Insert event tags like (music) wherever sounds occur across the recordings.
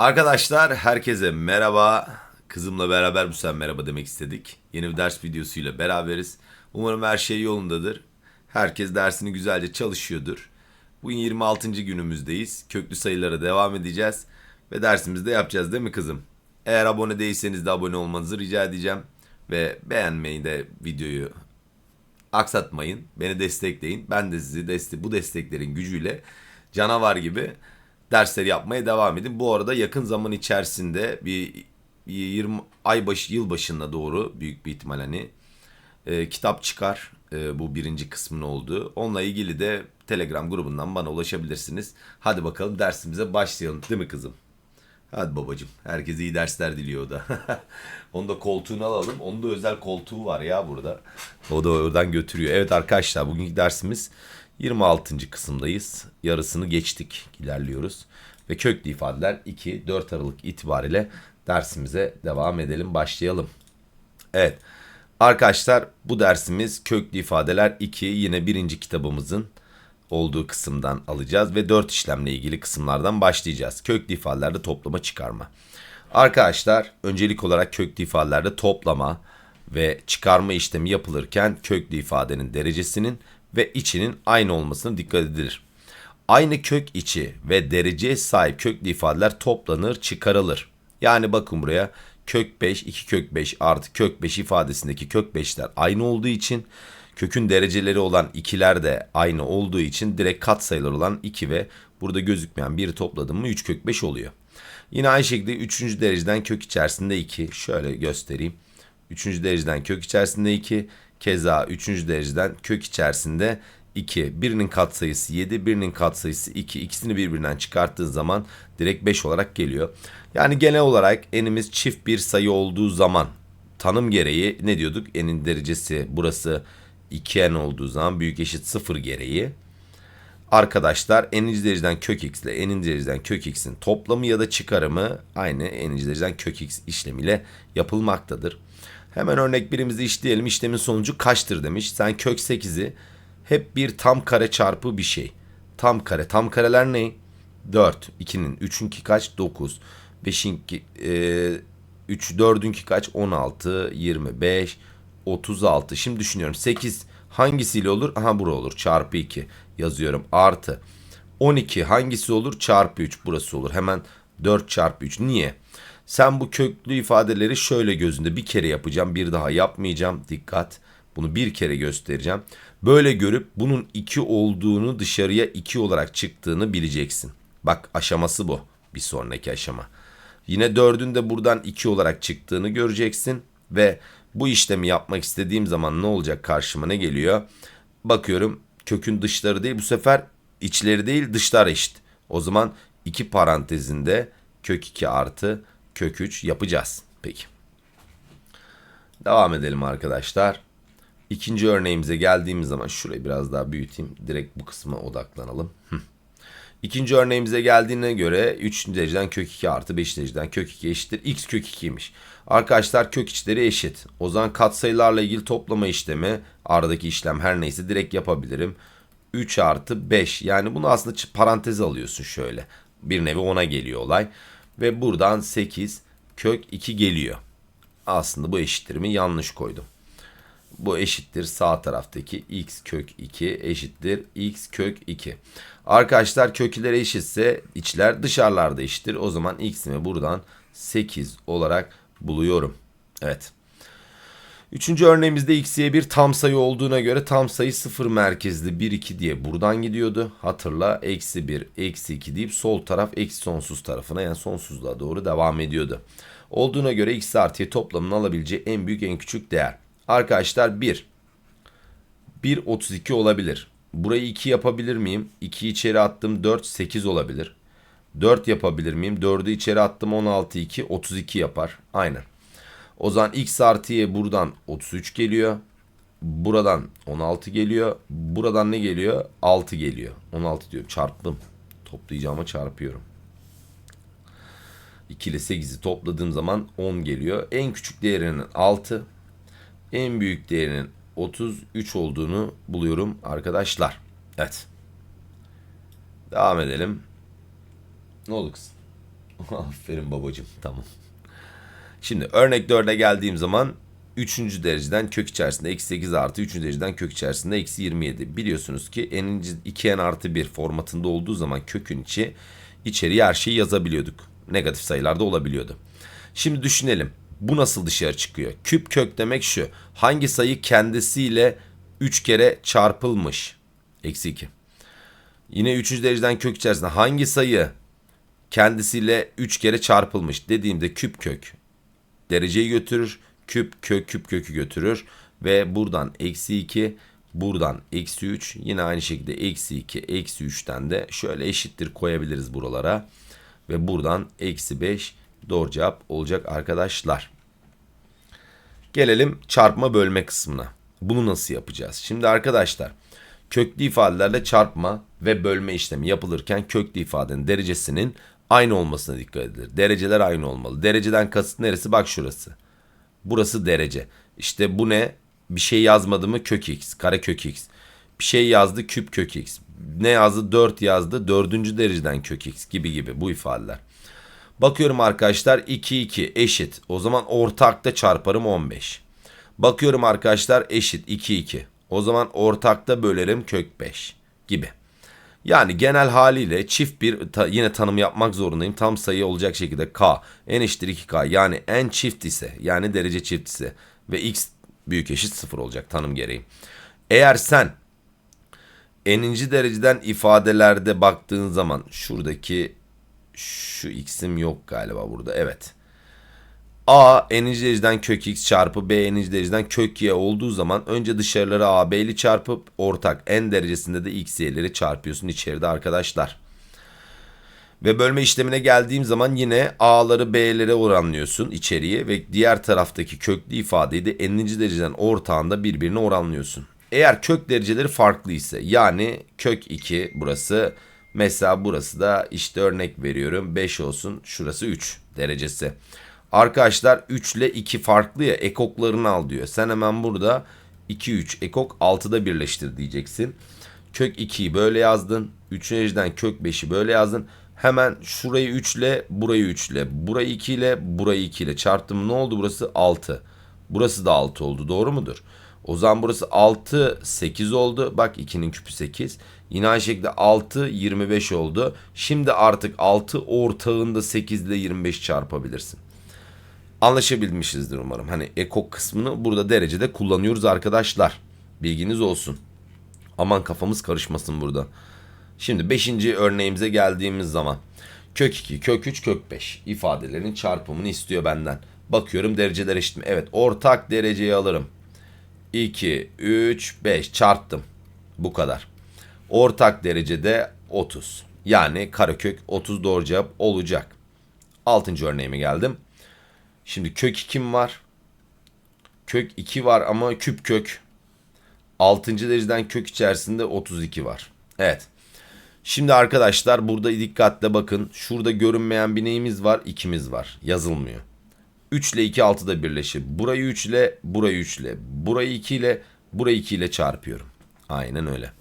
Arkadaşlar herkese merhaba. Kızımla beraber bu sefer merhaba demek istedik. Yeni bir ders videosuyla beraberiz. Umarım her şey yolundadır. Herkes dersini güzelce çalışıyordur. Bugün 26. günümüzdeyiz. Köklü sayılara devam edeceğiz. Ve dersimizi de yapacağız değil mi kızım? Eğer abone değilseniz de abone olmanızı rica edeceğim. Ve beğenmeyi de videoyu aksatmayın. Beni destekleyin. Ben de sizi deste bu desteklerin gücüyle canavar gibi dersleri yapmaya devam edin. Bu arada yakın zaman içerisinde bir 20 ay başı yıl başına doğru büyük bir ihtimal hani e, kitap çıkar. E, bu birinci kısmın olduğu. Onunla ilgili de Telegram grubundan bana ulaşabilirsiniz. Hadi bakalım dersimize başlayalım değil mi kızım? Hadi babacım. Herkese iyi dersler diliyor da. (laughs) Onu da koltuğunu alalım. Onun da özel koltuğu var ya burada. O da oradan götürüyor. Evet arkadaşlar bugünkü dersimiz 26. kısımdayız. Yarısını geçtik. ilerliyoruz. Ve köklü ifadeler 2-4 Aralık itibariyle dersimize devam edelim. Başlayalım. Evet. Arkadaşlar bu dersimiz köklü ifadeler 2 yine birinci kitabımızın olduğu kısımdan alacağız ve 4 işlemle ilgili kısımlardan başlayacağız. Köklü ifadelerde toplama çıkarma. Arkadaşlar öncelik olarak köklü ifadelerde toplama ve çıkarma işlemi yapılırken köklü ifadenin derecesinin ve içinin aynı olmasına dikkat edilir. Aynı kök içi ve dereceye sahip köklü ifadeler toplanır, çıkarılır. Yani bakın buraya kök 5, 2 kök 5 artı kök 5 ifadesindeki kök 5'ler aynı olduğu için kökün dereceleri olan ikiler de aynı olduğu için direkt katsayılar olan 2 ve burada gözükmeyen 1'i topladım mı 3 kök 5 oluyor. Yine aynı şekilde 3. dereceden kök içerisinde 2. Şöyle göstereyim. 3. dereceden kök içerisinde 2. Keza 3. dereceden kök içerisinde 2. Birinin katsayısı 7, birinin katsayısı 2. İkisini birbirinden çıkarttığın zaman direkt 5 olarak geliyor. Yani genel olarak enimiz çift bir sayı olduğu zaman tanım gereği ne diyorduk? Enin derecesi burası 2n olduğu zaman büyük eşit 0 gereği. Arkadaşlar eninci dereceden kök x ile eninci dereceden kök x'in toplamı ya da çıkarımı aynı eninci dereceden kök x işlemiyle yapılmaktadır. Hemen örnek birimizi işleyelim. İşlemin sonucu kaçtır demiş. Sen kök 8'i hep bir tam kare çarpı bir şey. Tam kare. Tam kareler ne? 4. 2'nin 3'ünki kaç? 9. 5'in e, 3 4'ünki kaç? 16, 25, 36. Şimdi düşünüyorum. 8 hangisiyle olur? Aha bura olur. Çarpı 2 yazıyorum. Artı 12 hangisi olur? Çarpı 3 burası olur. Hemen 4 çarpı 3. Niye? Sen bu köklü ifadeleri şöyle gözünde bir kere yapacağım. Bir daha yapmayacağım. Dikkat. Bunu bir kere göstereceğim. Böyle görüp bunun 2 olduğunu dışarıya 2 olarak çıktığını bileceksin. Bak aşaması bu. Bir sonraki aşama. Yine 4'ün de buradan 2 olarak çıktığını göreceksin. Ve bu işlemi yapmak istediğim zaman ne olacak karşıma ne geliyor? Bakıyorum kökün dışları değil bu sefer içleri değil dışlar eşit. O zaman iki parantezinde kök 2 artı kök 3 yapacağız. Peki. Devam edelim arkadaşlar. İkinci örneğimize geldiğimiz zaman şurayı biraz daha büyüteyim. Direkt bu kısma odaklanalım. İkinci örneğimize geldiğine göre 3. dereceden kök 2 artı 5. dereceden kök 2 eşittir. x kök 2'ymiş. Arkadaşlar kök içleri eşit. O zaman katsayılarla ilgili toplama işlemi aradaki işlem her neyse direkt yapabilirim. 3 artı 5 yani bunu aslında parantez alıyorsun şöyle. Bir nevi 10'a geliyor olay. Ve buradan 8 kök 2 geliyor. Aslında bu eşittirimi yanlış koydum. Bu eşittir sağ taraftaki x kök 2 eşittir x kök 2. Arkadaşlar kökler eşitse içler dışarılarda eşittir. O zaman x'imi buradan 8 olarak buluyorum. Evet. Üçüncü örneğimizde x'ye bir tam sayı olduğuna göre tam sayı sıfır merkezli 1 2 diye buradan gidiyordu. Hatırla eksi 1 eksi 2 deyip sol taraf eksi sonsuz tarafına yani sonsuzluğa doğru devam ediyordu. Olduğuna göre x artı toplamını alabileceği en büyük en küçük değer. Arkadaşlar 1. 1 32 olabilir. Burayı 2 yapabilir miyim? 2 içeri attım 4 8 olabilir. 4 yapabilir miyim? 4'ü içeri attım 16 2 32 yapar. Aynen. O zaman x artı y buradan 33 geliyor. Buradan 16 geliyor. Buradan ne geliyor? 6 geliyor. 16 diyor. Çarptım. Toplayacağıma çarpıyorum. 2 ile 8'i topladığım zaman 10 geliyor. En küçük değerinin 6. En büyük değerinin 33 olduğunu buluyorum arkadaşlar. Evet. Devam edelim. Ne oldu kız? (laughs) Aferin babacım tamam. Şimdi örnek 4'e geldiğim zaman 3. dereceden kök içerisinde eksi 8 artı 3. dereceden kök içerisinde eksi 27. Biliyorsunuz ki n 2n artı 1 formatında olduğu zaman kökün içi içeriye her şeyi yazabiliyorduk. Negatif sayılarda olabiliyordu. Şimdi düşünelim. Bu nasıl dışarı çıkıyor? Küp kök demek şu. Hangi sayı kendisiyle 3 kere çarpılmış? Eksi 2. Yine 3. dereceden kök içerisinde hangi sayı kendisiyle 3 kere çarpılmış dediğimde küp kök dereceyi götürür. Küp kök küp kökü götürür. Ve buradan eksi 2 buradan eksi 3 yine aynı şekilde eksi 2 eksi 3'ten de şöyle eşittir koyabiliriz buralara. Ve buradan eksi 5 doğru cevap olacak arkadaşlar. Gelelim çarpma bölme kısmına. Bunu nasıl yapacağız? Şimdi arkadaşlar köklü ifadelerle çarpma ve bölme işlemi yapılırken köklü ifadenin derecesinin aynı olmasına dikkat edilir. Dereceler aynı olmalı. Dereceden kasıt neresi? Bak şurası. Burası derece. İşte bu ne? Bir şey yazmadı mı? Kök x, kare kök x. Bir şey yazdı küp kök x. Ne yazdı? 4 yazdı. Dördüncü dereceden kök x gibi gibi bu ifadeler. Bakıyorum arkadaşlar 2 2 eşit. O zaman ortakta çarparım 15. Bakıyorum arkadaşlar eşit 2 2. O zaman ortakta bölerim kök 5 gibi. Yani genel haliyle çift bir ta, yine tanım yapmak zorundayım. Tam sayı olacak şekilde k n eşittir 2k yani n çift ise yani derece çift ise ve x büyük eşit 0 olacak tanım gereği. Eğer sen n'inci dereceden ifadelerde baktığın zaman şuradaki şu x'im yok galiba burada evet. A n'inci dereceden kök x çarpı b n'inci dereceden kök y olduğu zaman önce dışarıları a b'li çarpıp ortak n derecesinde de x y'leri çarpıyorsun içeride arkadaşlar. Ve bölme işlemine geldiğim zaman yine a'ları b'lere oranlıyorsun içeriye ve diğer taraftaki köklü ifadeyi de n'inci dereceden ortağında birbirine oranlıyorsun. Eğer kök dereceleri farklı ise yani kök 2 burası mesela burası da işte örnek veriyorum 5 olsun şurası 3 derecesi. Arkadaşlar 3 ile 2 farklı ya ekoklarını al diyor. Sen hemen burada 2 3 ekok 6'da birleştir diyeceksin. Kök 2'yi böyle yazdın. 3. dereceden kök 5'i böyle yazdın. Hemen şurayı 3 ile burayı 3 ile burayı 2 ile burayı 2 ile çarptım. Ne oldu burası? 6. Burası da 6 oldu. Doğru mudur? O zaman burası 6 8 oldu. Bak 2'nin küpü 8. Yine aynı şekilde 6 25 oldu. Şimdi artık 6 ortağında 8 ile 25 çarpabilirsin anlaşabilmişizdir umarım. Hani ekok kısmını burada derecede kullanıyoruz arkadaşlar. Bilginiz olsun. Aman kafamız karışmasın burada. Şimdi 5. örneğimize geldiğimiz zaman kök 2, kök 3, kök 5 ifadelerin çarpımını istiyor benden. Bakıyorum dereceler eşit mi? Evet ortak dereceyi alırım. 2, 3, 5 çarptım. Bu kadar. Ortak derecede 30. Yani karekök 30 doğru cevap olacak. 6. örneğime geldim. Şimdi kök 2 var? Kök 2 var ama küp kök. 6. dereceden kök içerisinde 32 var. Evet. Şimdi arkadaşlar burada dikkatle bakın. Şurada görünmeyen bir neyimiz var? 2'miz var. Yazılmıyor. 3 ile 2 6'da birleşir. Burayı 3 ile, burayı 3 ile, burayı 2 ile, burayı 2 ile çarpıyorum. Aynen öyle.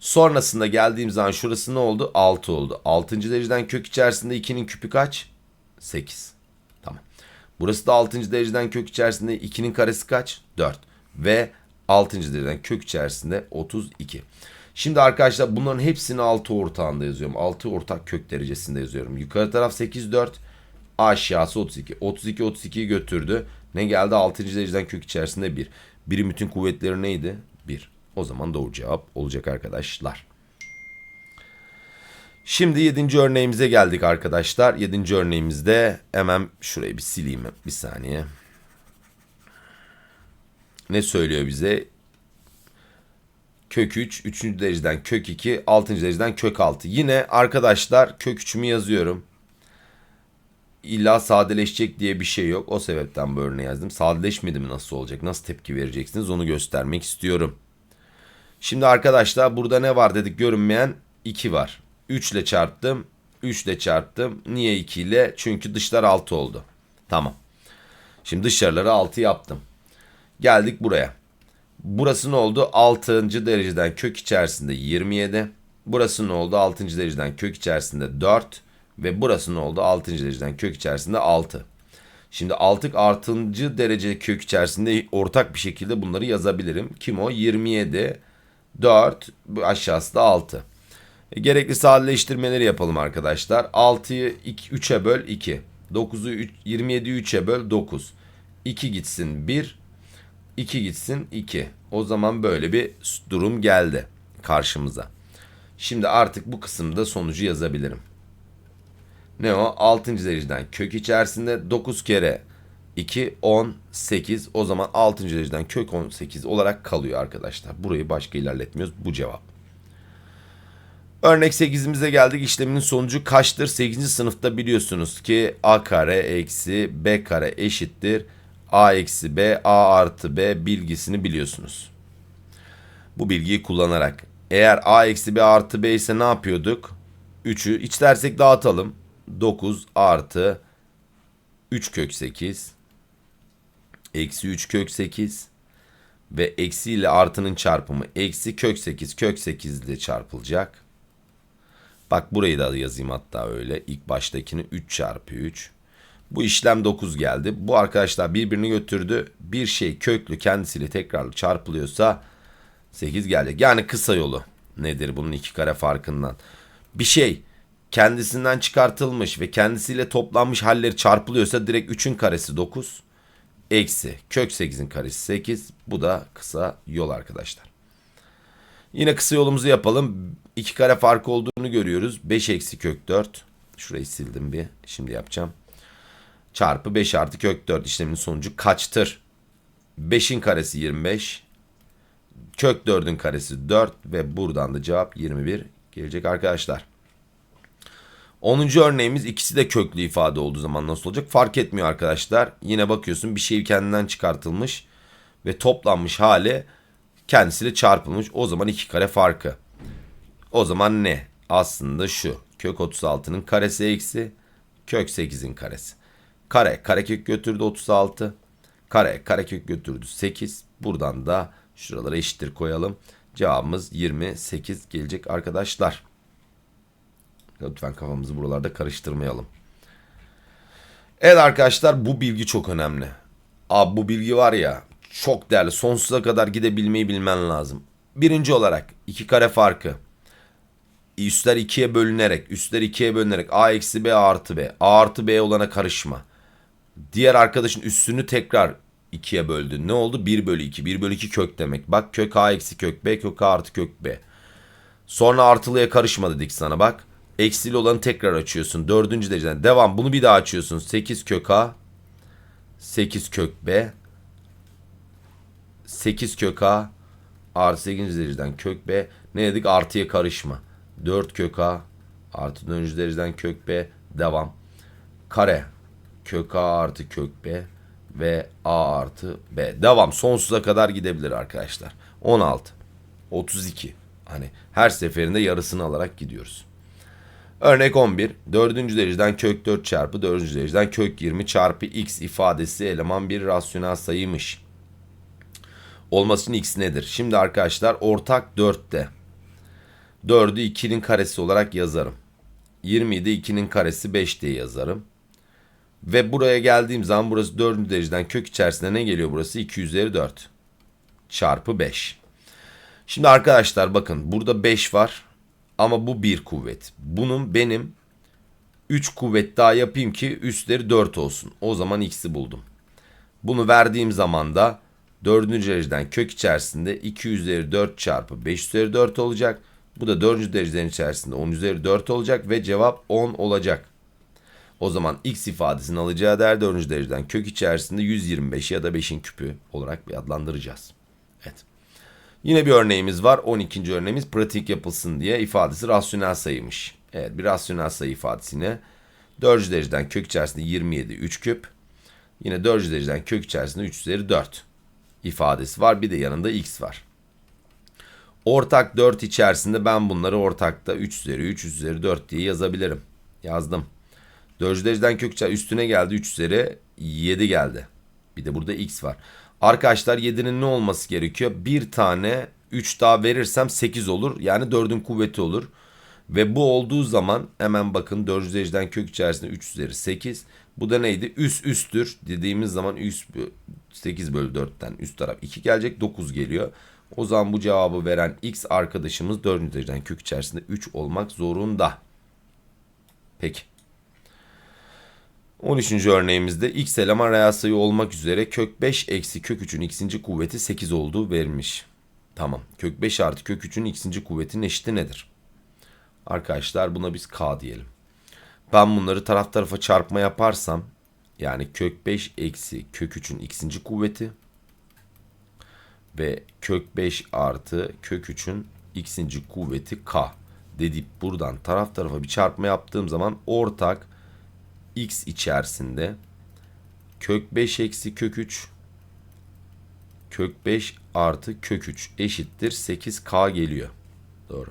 Sonrasında geldiğim zaman şurası ne oldu? 6 oldu. 6. dereceden kök içerisinde 2'nin küpü kaç? 8. Burası da 6. dereceden kök içerisinde 2'nin karesi kaç? 4. Ve 6. dereceden kök içerisinde 32. Şimdi arkadaşlar bunların hepsini 6 ortağında yazıyorum. 6 ortak kök derecesinde yazıyorum. Yukarı taraf 8, 4. Aşağısı 32. 32, 32'yi götürdü. Ne geldi? 6. dereceden kök içerisinde 1. Birin bütün kuvvetleri neydi? 1. O zaman doğru cevap olacak arkadaşlar. Şimdi yedinci örneğimize geldik arkadaşlar. Yedinci örneğimizde hemen şurayı bir sileyim bir saniye. Ne söylüyor bize? Kök 3, 3. dereceden kök 2, 6. dereceden kök 6. Yine arkadaşlar kök 3'ümü yazıyorum. İlla sadeleşecek diye bir şey yok. O sebepten bu örneği yazdım. Sadeleşmedi mi nasıl olacak? Nasıl tepki vereceksiniz? Onu göstermek istiyorum. Şimdi arkadaşlar burada ne var dedik görünmeyen 2 var. 3 ile çarptım. 3 ile çarptım. Niye 2 ile? Çünkü dışlar 6 oldu. Tamam. Şimdi dışarıları 6 yaptım. Geldik buraya. Burası ne oldu? 6. dereceden kök içerisinde 27. Burası ne oldu? 6. dereceden kök içerisinde 4. Ve burası ne oldu? 6. dereceden kök içerisinde 6. Şimdi 6 artıncı derece kök içerisinde ortak bir şekilde bunları yazabilirim. Kim o? 27, 4, bu aşağısı da 6. E, gerekli sadeleştirmeleri yapalım arkadaşlar. 6'yı 3'e böl 2. 9'u 27'yi 3'e böl 9. 2 gitsin 1. 2 gitsin 2. O zaman böyle bir durum geldi karşımıza. Şimdi artık bu kısımda sonucu yazabilirim. Ne o? 6. dereceden kök içerisinde 9 kere 2 10 8 o zaman 6. dereceden kök 18 olarak kalıyor arkadaşlar. Burayı başka ilerletmiyoruz. Bu cevap. Örnek 8'imize geldik. İşleminin sonucu kaçtır? 8. sınıfta biliyorsunuz ki a kare eksi b kare eşittir. a eksi b, a artı b bilgisini biliyorsunuz. Bu bilgiyi kullanarak eğer a eksi b artı b ise ne yapıyorduk? 3'ü iç dersek dağıtalım. 9 artı 3 kök 8 eksi 3 kök 8 ve eksi ile artının çarpımı eksi kök 8 kök 8 ile çarpılacak. Bak burayı da yazayım hatta öyle. İlk baştakini 3 çarpı 3. Bu işlem 9 geldi. Bu arkadaşlar birbirini götürdü. Bir şey köklü kendisiyle tekrarlı çarpılıyorsa 8 geldi. Yani kısa yolu nedir bunun iki kare farkından? Bir şey kendisinden çıkartılmış ve kendisiyle toplanmış halleri çarpılıyorsa direkt 3'ün karesi 9. Eksi kök 8'in karesi 8. Bu da kısa yol arkadaşlar. Yine kısa yolumuzu yapalım. 2 kare farkı olduğunu görüyoruz. 5 eksi kök 4. Şurayı sildim bir. Şimdi yapacağım. Çarpı 5 artı kök 4 işleminin sonucu kaçtır? 5'in karesi 25. Kök 4'ün karesi 4 ve buradan da cevap 21 gelecek arkadaşlar. 10. örneğimiz ikisi de köklü ifade olduğu zaman nasıl olacak? Fark etmiyor arkadaşlar. Yine bakıyorsun bir şey kendinden çıkartılmış ve toplanmış hali kendisiyle çarpılmış. O zaman iki kare farkı. O zaman ne? Aslında şu. Kök 36'nın karesi eksi kök 8'in karesi. Kare karekök götürdü 36. Kare karekök götürdü 8. Buradan da şuralara eşittir koyalım. Cevabımız 28 gelecek arkadaşlar. Lütfen kafamızı buralarda karıştırmayalım. Evet arkadaşlar bu bilgi çok önemli. Abi bu bilgi var ya çok değerli. Sonsuza kadar gidebilmeyi bilmen lazım. Birinci olarak iki kare farkı. Üstler ikiye bölünerek, üstler ikiye bölünerek a eksi b artı b. a artı b olana karışma. Diğer arkadaşın üstünü tekrar ikiye böldün. Ne oldu? 1 bölü 2. 1 bölü 2 kök demek. Bak kök a eksi kök b, kök a artı kök b. Sonra artılıya karışma dedik sana bak. Eksili olanı tekrar açıyorsun. Dördüncü dereceden. Devam. Bunu bir daha açıyorsun. 8 kök A. 8 kök B. 8 kök A. Artı 8. dereceden kök B. Ne dedik? Artıya karışma. 4 kök A. Artı 4. dereceden kök B. Devam. Kare. Kök A artı kök B. Ve A artı B. Devam. Sonsuza kadar gidebilir arkadaşlar. 16. 32. Hani her seferinde yarısını alarak gidiyoruz. Örnek 11. 4. dereceden kök 4 çarpı 4. dereceden kök 20 çarpı x ifadesi eleman bir rasyonel sayıymış. Olması için x nedir? Şimdi arkadaşlar ortak 4'te. 4'ü 2'nin karesi olarak yazarım. 20'yi de 2'nin karesi 5 diye yazarım. Ve buraya geldiğim zaman burası 4. dereceden kök içerisinde ne geliyor burası? 2 üzeri 4 çarpı 5. Şimdi arkadaşlar bakın burada 5 var. Ama bu bir kuvvet. Bunun benim 3 kuvvet daha yapayım ki üstleri 4 olsun. O zaman x'i buldum. Bunu verdiğim zaman da 4. dereceden kök içerisinde 2 üzeri 4 çarpı 5 üzeri 4 olacak. Bu da 4. dereceden içerisinde 10 üzeri 4 olacak ve cevap 10 olacak. O zaman x ifadesinin alacağı değer 4. dereceden kök içerisinde 125 ya da 5'in küpü olarak bir adlandıracağız. Evet. Yine bir örneğimiz var. 12. örneğimiz pratik yapılsın diye ifadesi rasyonel sayıymış. Evet bir rasyonel sayı ifadesine 4. dereceden kök içerisinde 27 3 küp. Yine 4. dereceden kök içerisinde 3 üzeri 4 ifadesi var. Bir de yanında x var. Ortak 4 içerisinde ben bunları ortakta 3 üzeri 3, 3 üzeri 4 diye yazabilirim. Yazdım. 4. dereceden kök içerisinde üstüne geldi 3 üzeri 7 geldi. Bir de burada x var. Arkadaşlar 7'nin ne olması gerekiyor? Bir tane 3 daha verirsem 8 olur. Yani 4'ün kuvveti olur. Ve bu olduğu zaman hemen bakın 4 dereceden kök içerisinde 3 üzeri 8. Bu da neydi? Üst üsttür dediğimiz zaman üst 8 bölü 4'ten üst taraf 2 gelecek 9 geliyor. O zaman bu cevabı veren x arkadaşımız 4. dereceden kök içerisinde 3 olmak zorunda. Peki. 13. örneğimizde x eleman reel sayı olmak üzere kök 5 eksi kök 3'ün x'inci kuvveti 8 olduğu verilmiş. Tamam. Kök 5 artı kök 3'ün x'inci kuvvetinin eşiti nedir? Arkadaşlar buna biz k diyelim. Ben bunları taraf tarafa çarpma yaparsam yani kök 5 eksi kök 3'ün x'inci kuvveti ve kök 5 artı kök 3'ün x'inci kuvveti k dedip buradan taraf tarafa bir çarpma yaptığım zaman ortak x içerisinde kök 5 eksi kök 3 kök 5 artı kök 3 eşittir 8k geliyor. Doğru.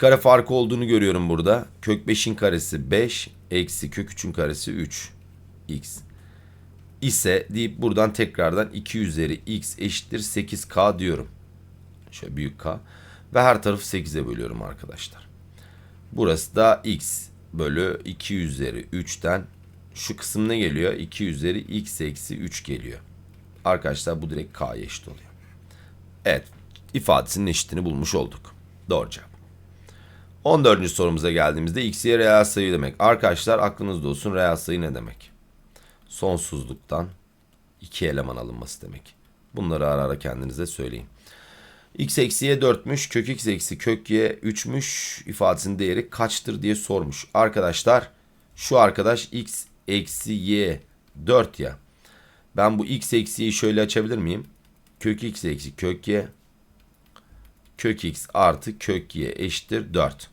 Kare farkı olduğunu görüyorum burada. Kök 5'in karesi 5 eksi kök 3'ün karesi 3 x ise deyip buradan tekrardan 2 üzeri x eşittir 8k diyorum. Şöyle büyük k. Ve her tarafı 8'e bölüyorum arkadaşlar. Burası da x bölü 2 üzeri 3'ten şu kısım ne geliyor? 2 üzeri x eksi 3 geliyor. Arkadaşlar bu direkt k'ya eşit oluyor. Evet ifadesinin eşitini bulmuş olduk. Doğru cevap. 14. sorumuza geldiğimizde x'ye reel sayı demek. Arkadaşlar aklınızda olsun reel sayı ne demek? Sonsuzluktan iki eleman alınması demek. Bunları ara ara kendinize söyleyin. x eksiye 4'müş. Kök x eksi kök y 3'müş. ifadesinin değeri kaçtır diye sormuş. Arkadaşlar şu arkadaş x eksi y 4 ya. Ben bu x eksiyi şöyle açabilir miyim? Kök x eksi kök y kök x artı kök y eşittir 4.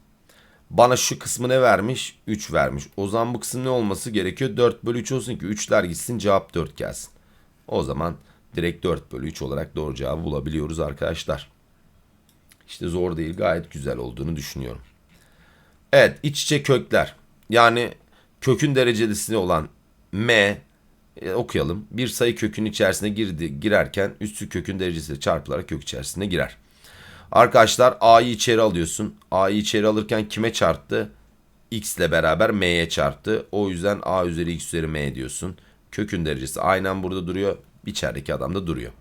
Bana şu kısmı ne vermiş? 3 vermiş. O zaman bu kısım ne olması gerekiyor? 4 bölü 3 olsun ki 3'ler gitsin cevap 4 gelsin. O zaman direkt 4 bölü 3 olarak doğru cevabı bulabiliyoruz arkadaşlar. İşte zor değil gayet güzel olduğunu düşünüyorum. Evet iç içe kökler. Yani kökün derecelisi olan m e, okuyalım. Bir sayı kökün içerisine girdi, girerken üstü kökün derecesiyle çarpılarak kök içerisine girer. Arkadaşlar a'yı içeri alıyorsun. a'yı içeri alırken kime çarptı? x ile beraber m'ye çarptı. O yüzden a üzeri x üzeri m diyorsun. Kökün derecesi aynen burada duruyor. İçerideki adam da duruyor.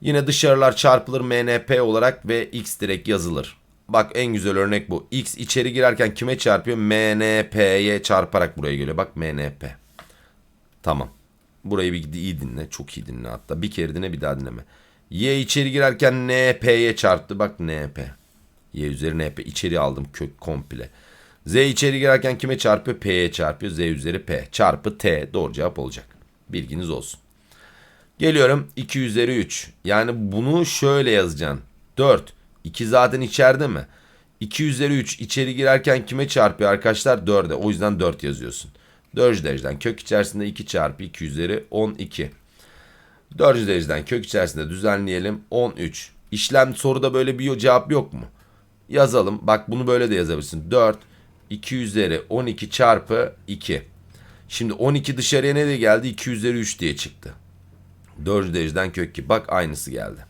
Yine dışarılar çarpılır MNP olarak ve x direkt yazılır. Bak en güzel örnek bu. X içeri girerken kime çarpıyor? MNP'ye çarparak buraya geliyor. Bak MNP. Tamam. Burayı bir iyi dinle. Çok iyi dinle hatta. Bir kere dinle bir daha dinleme. Y içeri girerken NP'ye çarptı. Bak NP. Y üzeri NP. İçeri aldım kök komple. Z içeri girerken kime çarpıyor? P'ye çarpıyor. Z üzeri P. Çarpı T. Doğru cevap olacak. Bilginiz olsun. Geliyorum 2 üzeri 3. Yani bunu şöyle yazacaksın. 4. 2 zaten içeride mi? 2 üzeri 3 içeri girerken kime çarpıyor arkadaşlar? 4'e. O yüzden 4 yazıyorsun. 4 dereceden kök içerisinde 2 çarpı 2 üzeri 12. 4 dereceden kök içerisinde düzenleyelim. 13. İşlem soruda böyle bir cevap yok mu? Yazalım. Bak bunu böyle de yazabilirsin. 4 2 üzeri 12 çarpı 2. Şimdi 12 dışarıya ne de geldi? 2 üzeri 3 diye çıktı. 4 dereceden kök 2. Bak aynısı geldi.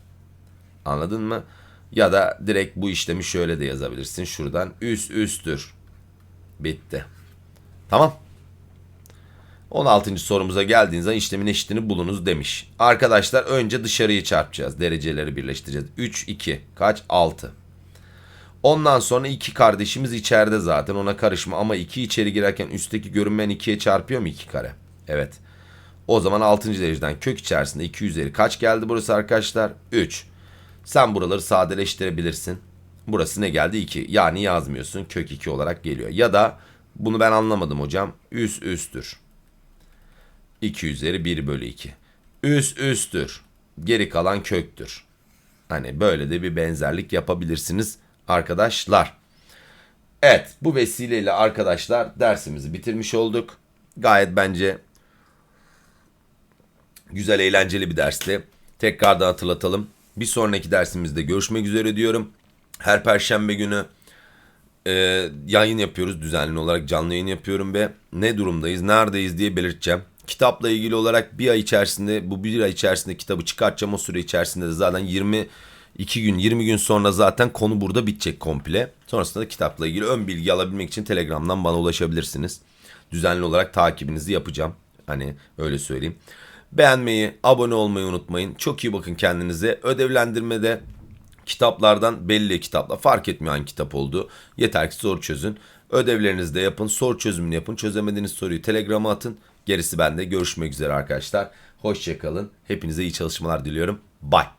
Anladın mı? Ya da direkt bu işlemi şöyle de yazabilirsin. Şuradan üst üsttür. Bitti. Tamam. 16. sorumuza geldiğinizde işlemin eşitini bulunuz demiş. Arkadaşlar önce dışarıyı çarpacağız. Dereceleri birleştireceğiz. 3, 2. Kaç? 6. Ondan sonra iki kardeşimiz içeride zaten ona karışma. Ama 2 içeri girerken üstteki görünmeyen 2'ye çarpıyor mu 2 kare? Evet. O zaman 6. dereceden kök içerisinde 2 üzeri kaç geldi burası arkadaşlar? 3. Sen buraları sadeleştirebilirsin. Burası ne geldi? 2. Yani yazmıyorsun. Kök 2 olarak geliyor. Ya da bunu ben anlamadım hocam. Üst üsttür. 2 üzeri 1 bölü 2. Üst üsttür. Geri kalan köktür. Hani böyle de bir benzerlik yapabilirsiniz arkadaşlar. Evet bu vesileyle arkadaşlar dersimizi bitirmiş olduk. Gayet bence güzel eğlenceli bir dersti. Tekrardan hatırlatalım. Bir sonraki dersimizde görüşmek üzere diyorum. Her perşembe günü e, yayın yapıyoruz düzenli olarak canlı yayın yapıyorum ve ne durumdayız, neredeyiz diye belirteceğim. Kitapla ilgili olarak bir ay içerisinde bu bir ay içerisinde kitabı çıkartacağım. O süre içerisinde de zaten 20 2 gün 20 gün sonra zaten konu burada bitecek komple. Sonrasında da kitapla ilgili ön bilgi alabilmek için Telegram'dan bana ulaşabilirsiniz. Düzenli olarak takibinizi yapacağım. Hani öyle söyleyeyim. Beğenmeyi, abone olmayı unutmayın. Çok iyi bakın kendinize. Ödevlendirmede kitaplardan belli kitaplar fark etmiyor hangi kitap olduğu. Yeter ki soru çözün. Ödevlerinizi de yapın. Soru çözümünü yapın. Çözemediğiniz soruyu Telegram'a atın. Gerisi bende. Görüşmek üzere arkadaşlar. Hoşçakalın. Hepinize iyi çalışmalar diliyorum. Bye.